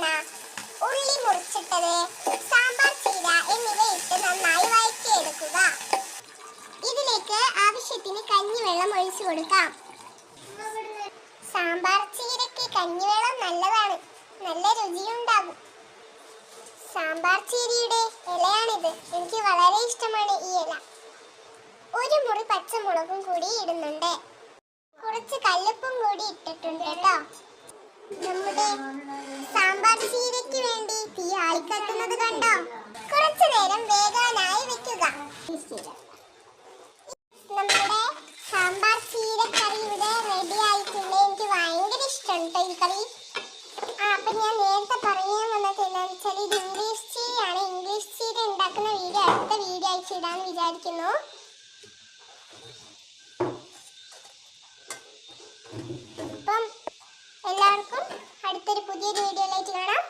വെളിച്ചെണ്ണ ഉള്ളി മുറിച്ചിട്ടത് സാമ്പാർ ചീര എന്നിവ ഇട്ട് നന്നായി വഴറ്റിയെടുക്കുക. ഇതിലേക്ക് ആവശ്യത്തിന് കഞ്ഞിവെള്ളം ഒഴിച്ചു കൊടുക്കാം. സാമ്പാർ ചീരയ്ക്ക് കഞ്ഞിവെള്ളം നല്ലതാണ്. നല്ല രുചിയുണ്ടാകും. സാമ്പാർ ചീരയുടെ ഇലയാണിത്. എനിക്ക് വളരെ ഇഷ്ടമാണ് ഈ ഇല. ഒരു മുറി പച്ചമുളകും കൂടി ഇടുന്നുണ്ട്. കുറച്ച് കല്ലുപ്പും കൂടി ഇട്ടിട്ടുണ്ട് കേട്ടോ. നമ്മുടെ ചീരയ്ക്ക് വേണ്ടി തീ ആളിക്കത്തുന്നത് കണ്ടോ? കുറച്ചു നേരം വേകാനായി വെക്കുക. നമ്മുടെ സാമ്പാർ ചീരക്കറി ഇവിടെ റെഡി ആയിട്ടുണ്ട്. എനിക്ക് ഭയങ്കര ഇഷ്ടമുണ്ട് ഈ കറി. ആ അപ്പൊ ഞാൻ നേരത്തെ പറയാൻ വന്നത് എന്താണെന്ന് വെച്ചാൽ ഇത് ഇംഗ്ലീഷ് ചീരയാണ്. ഇംഗ്ലീഷ് ചീര ഉണ്ടാക്കുന്ന വീഡിയോ അടുത്ത വീഡിയോ അയച്ചിടാന്ന് വിചാരിക്കുന്നു. അടുത്തൊരു പുതിയൊരു വീഡിയോയിലേക്ക് കാണാം.